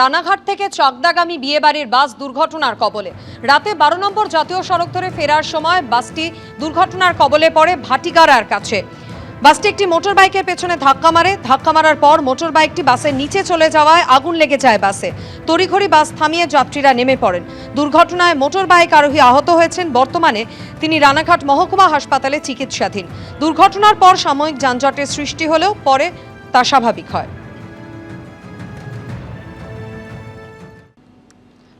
রানাঘাট থেকে চাকদাগামী বিয়েবাড়ির বাস দুর্ঘটনার কবলে। রাতে বারো নম্বর জাতীয় সড়ক ধরে ফেরার সময় বাসটি দুর্ঘটনার কবলে পড়ে ভাটিগাড়ার কাছে। বাসটি একটি মোটর বাইকের পেছনে ধাক্কা মারে। ধাক্কা মারার পর মোটর বাইকটি বাসের নিচে চলে যাওয়ায় আগুন লেগে যায় বাসে। তড়িঘড়ি বাস থামিয়ে যাত্রীরা নেমে পড়েন। দুর্ঘটনায় মোটর বাইক আরোহী আহত হয়েছেন। বর্তমানে তিনি রানাঘাট মহকুমা হাসপাতালে চিকিৎসাধীন। দুর্ঘটনার পর সাময়িক যানজটের সৃষ্টি হলেও পরে তা স্বাভাবিক হয়।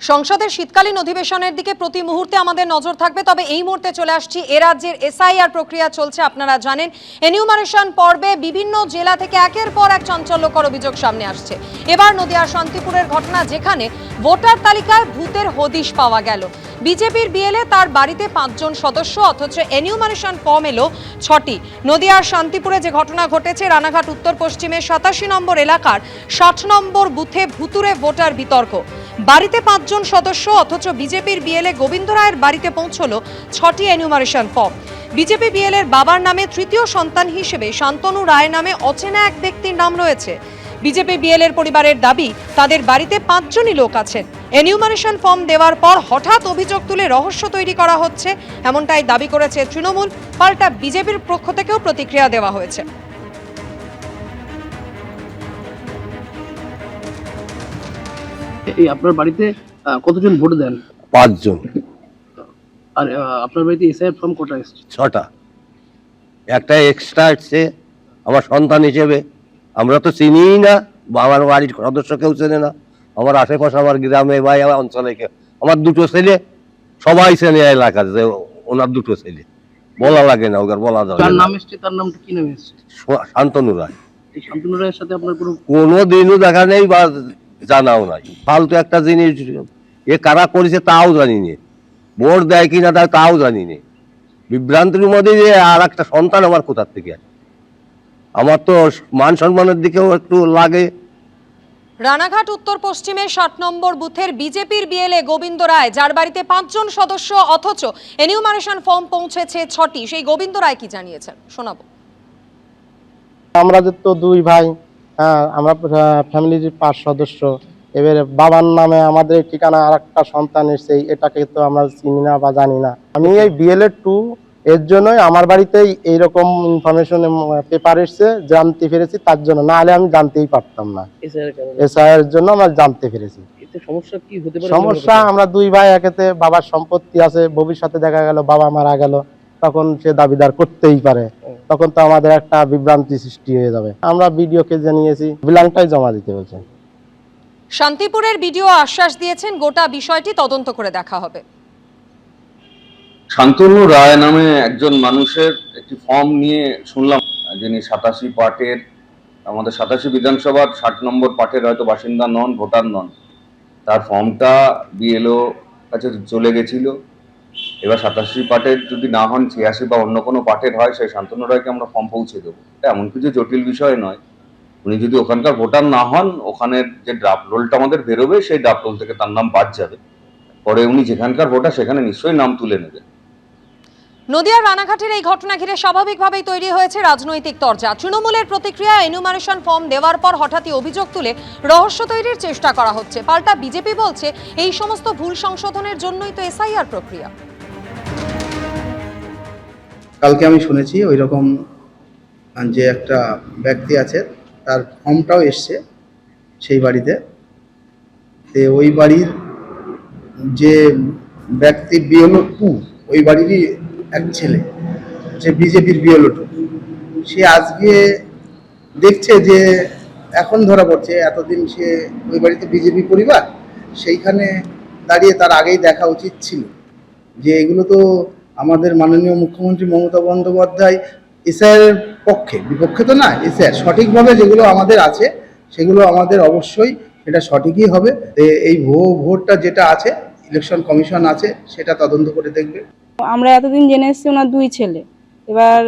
সংসদের শীতকালীন অধিবেশনের দিকে প্রতি মুহূর্তে আমাদের নজর থাকবে, তবে এই মুহূর্তে চলে আসছি এ রাজ্যের এসআইআর প্রক্রিয়া চলছে, আপনারা জানেন। এনিউমারেশন পর্বে বিভিন্ন জেলা থেকে একের পর এক চাঞ্চল্যকর অভিযোগ সামনে আসছে। এবার নদিয়ার শান্তিপুরের ঘটনা, যেখানে ভোটার তালিকায় ভূতের হদিশ পাওয়া গেল। বিজেপির বিএলএ তার বাড়িতে পাঁচজন সদস্য, অথচ এনিউমারেশন ফর্ম এলো ছটি। নদিয়ার শান্তিপুরে যে ঘটনা ঘটেছে, রানাঘাট উত্তর পশ্চিমের সাতাশি নম্বর এলাকার ষাট নম্বর বুথে ভুতুরে ভোটার বিতর্ক। বাড়িতে পাঁচজন সদস্য, অথচ বিজেপির বিএলএ গোবিন্দ রায়ের বাড়িতে পৌঁছলো ছটি এনিউমারেশন ফর্ম বিজেপি বিএলএর বাবার নামে তৃতীয় সন্তান হিসেবে শান্তনু রায় নামে অচেনা এক ব্যক্তির নাম রয়েছে। বিজেপি বিএলএর পরিবারের দাবি, তাদের বাড়িতে পাঁচজনই লোক আছেন। এনিউমারেশন ফর্ম দেওয়ার পর হঠাৎ অভিযোগ তুলে রহস্য তৈরি করা হচ্ছে, এমনটাই দাবি করেছে তৃণমূল, পাল্টা বিজেপির পক্ষ থেকেও প্রতিক্রিয়া দেওয়া হয়েছে। এই আপনার বাড়িতে কতজন ভোট দেন? পাঁচজন। আর আপনার বাড়িতে এসআইআর ফর্ম কটা এসছে? ছটা। একটা এক্সট্রা আসছে আমার সন্তান হিসেবে। আমরা তো চিনিই না বা আমার বাড়ির সদস্য কেউ চেনে না। আমার আশেপাশে আমার গ্রামে বা আমার অঞ্চলে কেউ। আমার দুটো ছেলে সবাই চেনে এলাকা যে ওনার দুটো ছেলে। বলা লাগে না ওকে বলা যাবে না। নাম এসছে তার নামটা কি নাম এসছে? শান্তনু রায়। শান্তনু রায়ের সাথে আপনার কোনো কোনো দিনও দেখা নেই বা জানাও নাই। ফালতু একটা জিনিস এ কারা করেছে তাও জানি নে ভোট দেয় কিনা দেয় তাও জানি নে বিভ্রান্তির মধ্যে যে আর একটা সন্তান আমার কোথার থেকে? আমার তো মান সম্মানের দিকেও একটু লাগে। রানাঘাট উত্তর পশ্চিমের ষাট নম্বর বুথের বিজেপির বিএলএ গোবিন্দ রায় যার বাড়িতে পাঁচজন সদস্য অথচ এনিউমারেশন ফর্ম পৌঁছেছে ছটি। সেই গোবিন্দ রায় কি জানিয়েছেন? শোনাবো। আমরা তো দুই ভাই হ্যাঁ আমরা ফ্যামিলির পাঁচ সদস্য এবারে বাবার নামে আমাদের ঠিকানা আর একটা সন্তান এসছে এটাকে তো আমরা চিনি না বা জানি না। আমি এই বিএলএ টু এর জন্যই আমার বাড়িতেই এইরকম ইনফরমেশন পেপার এসছে জানতে পেরেছি তার জন্য। না হলে আমি জানতেই পারতাম না। এসআইয়ের জন্য আমরা জানতে পেরেছি। সমস্যা কি হতে পারে? সমস্যা আমরা দুই ভাই একেতে বাবার সম্পত্তি আছে ভবিষ্যতে দেখা গেল বাবা মারা গেল। তখন সে দাবিদার করতেই পারে। তখন তো আমাদের একটা বিভ্রান্তি সৃষ্টি হয়ে যাবে। আমরা বিডিওকে জানিয়েছি বিলাংটাই জমা দিতে বলছে শান্তিপুরের বিডিও আশ্বাস দিয়েছেন গোটা বিষয়টি তদন্ত করে দেখা হবে। শান্তনু রায় নামে একজন মানুষের একটি ফর্ম নিয়ে শুনলাম যিনি সাতাশি পার্টের আমাদের সাতাশি বিধানসভার ষাট নম্বর পার্টের হয়তো বাসিন্দা নন ভোটার নন। তার ফর্মটা বিএলও কাছে চলে গেছিল। এবার সাতাশি পার্টের যদি না হন, ছিয়াশি বা অন্য কোনো পার্টের হয়, সেই শান্তনু রায়কে আমরা ফর্ম পৌঁছে দেবো। এটা এমন কিছু জটিল বিষয় নয়। উনি যদি ওখানকার ভোটার না হন, ওখানের যে ড্রাফট রোলটা আমাদের বেরোবে, সেই ড্রাফট রোল থেকে তার নাম বাদ যাবে। পরে উনি যেখানকার ভোটার সেখানে নিশ্চয়ই নাম তুলে নেবেন নদিয়ার রানাঘাটের এই ঘটনা ঘিরে স্বাভাবিকভাবেই তৈরি হয়েছে রাজনৈতিক তরজা। তৃণমূলের প্রতিক্রিয়া এনুমারেশন ফর্ম দেওয়ার পর হঠাৎই অভিযোগ তুলে রহস্য তৈরির চেষ্টা করা হচ্ছে। পাল্টা বিজেপি বলছে, এই সমস্ত ভুল সংশোধনের জন্যই তো এসআইআর প্রক্রিয়া। কালকে আমি শুনেছি ওই রকম যে একটা ব্যক্তি আছে, তার ফর্মটাও এসছে সেই বাড়িতে। তে ওই বাড়ির যে ব্যক্তি বিএলও টু, ওই বাড়িরই এক ছেলে, যে বিজেপির বিএলও টু। সে আজকে দেখছে যে এখন ধরা পড়ছে, এতদিন সে ওই বাড়িতে বিজেপি পরিবার, সেইখানে দাঁড়িয়ে তার আগেই দেখা উচিত ছিল। যে এগুলো তো আমাদের মাননীয় মুখ্যমন্ত্রী মমতা বন্দ্যোপাধ্যায় এসআইয়ের পক্ষে, বিপক্ষে তো না, এসআইয়ের সঠিকভাবে যেগুলো আমাদের আছে, সেগুলো আমাদের অবশ্যই এটা সঠিকই হবে। এই ভুয়ো ভোটটা যেটা আছে, ইলেকশন কমিশন আছে, সেটা তদন্ত করে দেখবে। আমরা এতদিন জেনে এসেছি ওনার দুই ছেলে। এবার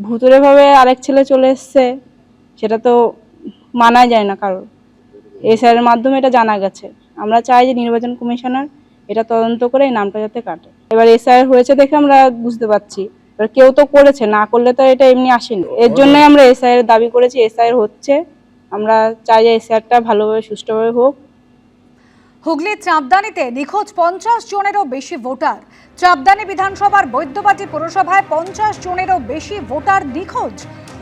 ভুতুরে ভাবে আরেক ছেলে চলে এসছে, সেটা তো মানা যায় না কারোর। এসআইয়ের মাধ্যমে এটা জানা গেছে। আমরা চাই যে নির্বাচন কমিশনার এটা তদন্ত করে এই নামটা যাতে কাটে। এবার এসআইআর হয়েছে দেখে আমরা বুঝতে পারছি। এবার কেউ তো করেছে না করলে তো এটা এমনি আসেনি। এর জন্যই আমরা এসআইআর দাবি করেছি এসআইআর হচ্ছে। আমরা চাই যে এসআইআরটা ভালোভাবে সুষ্ঠুভাবে হোক। হুগলির চাঁদদানিতে নিখোঁজ পঞ্চাশ জনেরও বেশি ভোটার। চাঁদদানি বিধানসভার বৈদ্যবাটি পুরসভায় পঞ্চাশ জনেরও বেশি ভোটার নিখোঁজ।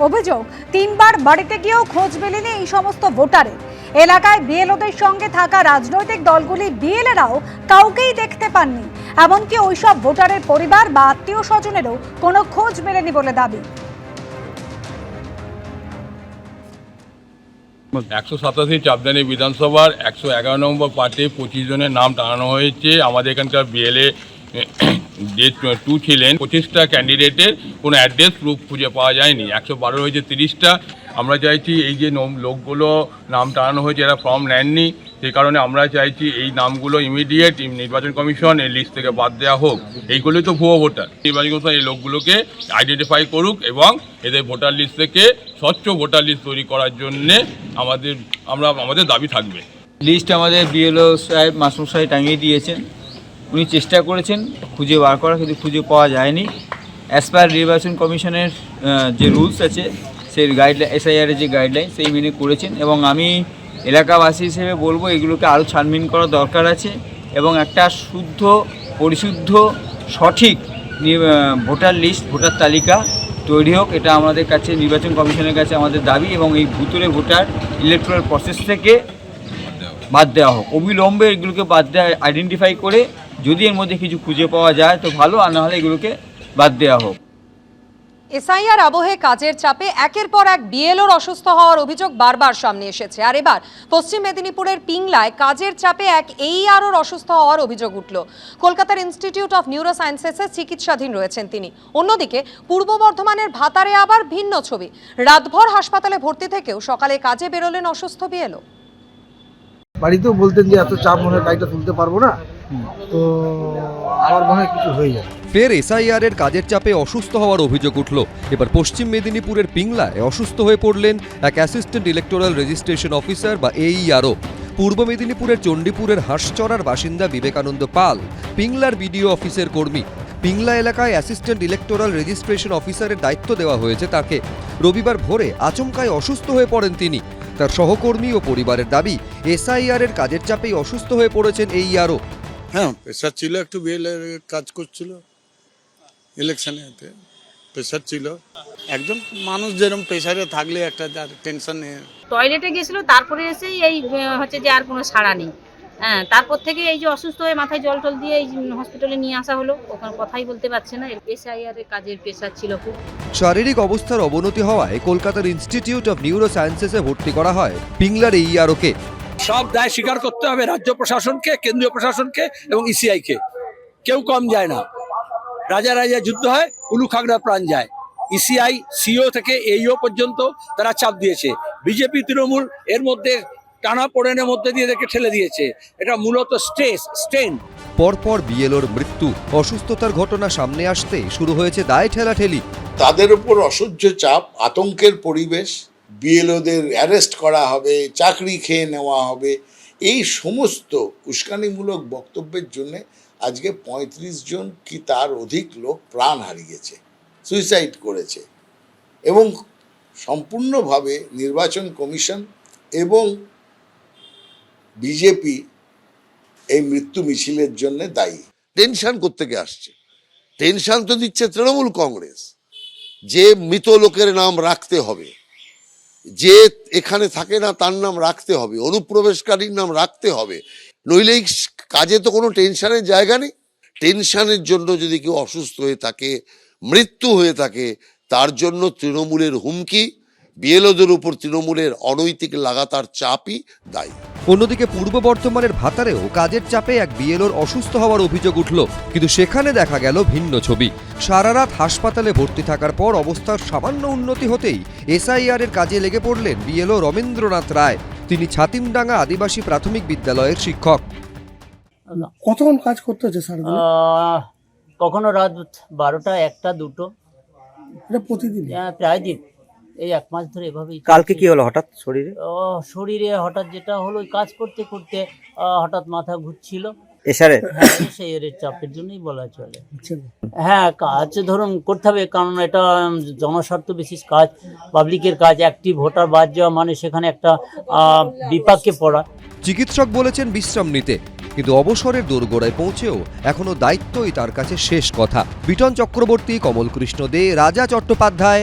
অভিযোগ, তিনবার বাড়িতে গিয়েও খোঁজ মেলেনি এই সমস্ত ভোটারের। এলাকায় বিএলওদের সঙ্গে থাকা রাজনৈতিক দলগুলি বিএলএরাও কাউকেই দেখতে পাননি। এমনকি ওইসব ভোটারের পরিবার বা আত্মীয় স্বজনেরও কোনো খোঁজ মেলেনি বলে দাবি। একশো সাতাশি চাপদানি বিধানসভার একশো এগারো নম্বর পার্টি পঁচিশ জনের নাম টানানো হয়েছে। আমাদের এখানকার বিএলএ যে টু ছিলেন, পঁচিশটা ক্যান্ডিডেটের কোনো অ্যাড্রেস প্রুফ খুঁজে পাওয়া যায়নি। একশো বারো হয়েছে তিরিশটা। আমরা চাইছি এই যে লোকগুলো নাম টানানো হয়েছে, এরা ফর্ম নেননি। সেই কারণে আমরা চাইছি এই নামগুলো ইমিডিয়েট নির্বাচন কমিশন এই লিস্ট থেকে বাদ দেওয়া হোক। এইগুলোই তো ভুয়ো ভোটার নির্বাচন কমিশন এই লোকগুলোকে আইডেন্টিফাই করুক এবং এদের ভোটার লিস্ট থেকে স্বচ্ছ ভোটার লিস্ট তৈরি করার জন্যে আমাদের আমরা আমাদের দাবি থাকবে। লিস্ট আমাদের বিএলও সাহেব, মাসুম সাহেব টাঙিয়ে দিয়েছেন। উনি চেষ্টা করেছেন খুঁজে বার করা কিন্তু খুঁজে পাওয়া যায়নি। অ্যাজ পার নির্বাচন কমিশনের যে রুলস আছে, সেই গাইডলাইন এসআইআরের যে গাইডলাইন সেই মেনে করেছেন এবং আমি এলাকাবাসী হিসেবে বলব, এগুলোকে আরও ছানবিন করা দরকার আছে এবং একটা শুদ্ধ, পরিশুদ্ধ, সঠিক ভোটার লিস্ট ভোটার তালিকা তৈরি হোক, এটা আমাদের কাছে, নির্বাচন কমিশনের কাছে আমাদের দাবি এবং এই ভুতুরে ভোটার ইলেকট্রাল প্রসেস থেকে বাদ দেওয়া হোক। অবিলম্বে এগুলোকে বাদ দেওয়া আইডেন্টিফাই করে যদি এর মধ্যে কিছু খুঁজে পাওয়া যায় তো ভালো, আর নাহলে এগুলোকে বাদ দেওয়া হোক। এসআইআর আবহে কাজের চাপে একের পর এক বিএলওর অসুস্থ হওয়ার অভিযোগ বারবার সামনে এসেছে। আর এবার পশ্চিম মেদিনীপুরের পিংলায় কাজের চাপে এক এইআরওর অসুস্থ হওয়ার অভিযোগ উঠল। কলকাতার ইনস্টিটিউট অফ নিউরো সায়েন্সেসে চিকিৎসাধীন রয়েছেন তিনি। অন্যদিকে পূর্ব বর্ধমানের ভাতারে আবার ভিন্ন ছবি। রাতভর হাসপাতালে ভর্তি থেকেও সকালে কাজে বেরোলেন অসুস্থ বিএলও। বাড়িতেও বলতেন যে এত চাপ মনে হয় গাড়িটা তুলতে পারব না। তো আমার মনে হয় কিছু হয়ে যাবে। ফের এসআইআর এর কাজের চাপে অসুস্থ হওয়ার অভিযোগ উঠল। এবার পশ্চিম মেদিনীপুরের পিংলায় অসুস্থ হয়ে পড়লেন এক অ্যাসিস্ট্যান্ট ইলেকটোরাল রেজিস্ট্রেশন অফিসার বা এইআরও পূর্ব মেদিনীপুরের চণ্ডীপুরের হাঁসচড়ার বাসিন্দা বিবেকানন্দ পাল পিংলার বিডিও অফিসের কর্মী। পিংলা এলাকায় অ্যাসিস্ট্যান্ট ইলেকটোরাল রেজিস্ট্রেশন অফিসারের দায়িত্ব দেওয়া হয়েছে তাকে। রবিবার ভোরে আচমকায় অসুস্থ হয়ে পড়েন তিনি। তার সহকর্মী ও পরিবারের দাবি এসআইআর এর কাজের চাপেই অসুস্থ হয়ে পড়েছেন এই আরও। হ্যাঁ প্রেশার ছিল একটু বিএল কাজ করছিল। ইলেকশনে প্রেশার ছিল। একজন মানুষ যেরকম প্রেশারে থাকলে একটা টেনশন। টয়লেটে গেছিল তারপরে এসেই এই হচ্ছে যে আর কোনো সাড়া নেই। হ্যাঁ তারপর থেকে এই যে অসুস্থ হয়ে মাথায় জল টল দিয়ে এই হসপিটালে নিয়ে আসা হলো। ওখানে কথাই বলতে পারছে না। এসআইআর এর কাজের প্রেশার ছিল খুব। শারীরিক অবস্থার অবনতি হওয়ায় কলকাতার ইনস্টিটিউট অফ নিউরো সায়েন্সেসে ভর্তি করা হয় পিংলার এইআরওকে সব দায় স্বীকার করতে হবে রাজ্য প্রশাসনকে কেন্দ্রীয় প্রশাসনকে এবং ইসিআই কে। কেউ কম যায় না। রাজা রাজা যুদ্ধ হয় উলু খাগড়া প্রাণ যায়। ইসিআই সিও থেকে এইও পর্যন্ত তারা চাপ দিয়েছে। বিজেপি তৃণমূল এর মধ্যে টানা পোড়েনের মধ্যে দিয়ে এদেরকে ঠেলে দিয়েছে। এটা মূলত স্ট্রেস স্টেন পরপর বিএলওর মৃত্যু অসুস্থতার ঘটনা সামনে আসতে শুরু হয়েছে দায় ঠেলাঠেলি। তাদের উপর অসহ্য চাপ আতঙ্কের পরিবেশ বিএলওদের অ্যারেস্ট করা হবে চাকরি খেয়ে নেওয়া হবে এই সমস্ত উস্কানিমূলক বক্তব্যের জন্য আজকে পঁয়ত্রিশ জন কি তার অধিক লোক প্রাণ হারিয়েছে সুইসাইড করেছে। এবং সম্পূর্ণভাবে নির্বাচন কমিশন এবং বিজেপি এই মৃত্যু মিছিলের জন্য দায়ী। টেনশন থেকে আসছে? টেনশন তো দিচ্ছে তৃণমূল কংগ্রেস। যে মৃত লোকের নাম রাখতে হবে, যে এখানে থাকে না তার নাম রাখতে হবে, অনুপ্রবেশকারীর নাম রাখতে হবে, নইলে কাজে তো কোনো টেনশনের জায়গা নেই। টেনশনের জন্য যদি কেউ অসুস্থ হয়ে থাকে, মৃত্যু হয়ে থাকে, তার জন্য তৃণমূলের হুমকি, বিএলওদের উপর তৃণমূলের অনৈতিক লাগাতার চাপই দায়ী। অন্যদিকে পূর্ব বর্ধমানের ভাতারেও কাজের চাপে এক বিএলওর অসুস্থ হওয়ার অভিযোগ উঠল কিন্তু সেখানে দেখা গেল ভিন্ন ছবি। সারা রাত হাসপাতালে ভর্তি থাকার পর অবস্থার সামান্য উন্নতি হতেই এসআইআর এর কাজে লেগে পড়লেন বিএলও রবীন্দ্রনাথ রায়। তিনি ছাতিমডাঙ্গা আদিবাসী প্রাথমিক বিদ্যালয়ের শিক্ষক। কতক্ষণ কাজ করতে হচ্ছে স্যার কখনো রাত বারোটা একটা দুটো। এটা প্রতিদিন? প্রায় দিন। এই এক মাস ধরে এভাবেই কালকে কি হলো হঠাৎ শরীরে? ও শরীরে হঠাৎ যেটা হলো কাজ করতে করতে হঠাৎ মাথা ঘুরছিল। এসারে? সেই এর চাপের জন্যই বলা চলে। হ্যাঁ কাজ ধরুন করতে হবে কারণ এটা জনস্বার্থ বিশেষ কাজ। পাবলিকের কাজ অ্যাক্টিভ ভোটার বাদ যাওয়া মানে সেখানে একটা বিপাকে পড়া। চিকিৎসক বলেছেন বিশ্রাম নিতে কিন্তু অবসরের দোরগোড়ায় পৌঁছেও এখনও দায়িত্বই তার কাছে শেষ কথা। বিটন চক্রবর্তী কমল কৃষ্ণ দে রাজা চট্টোপাধ্যায়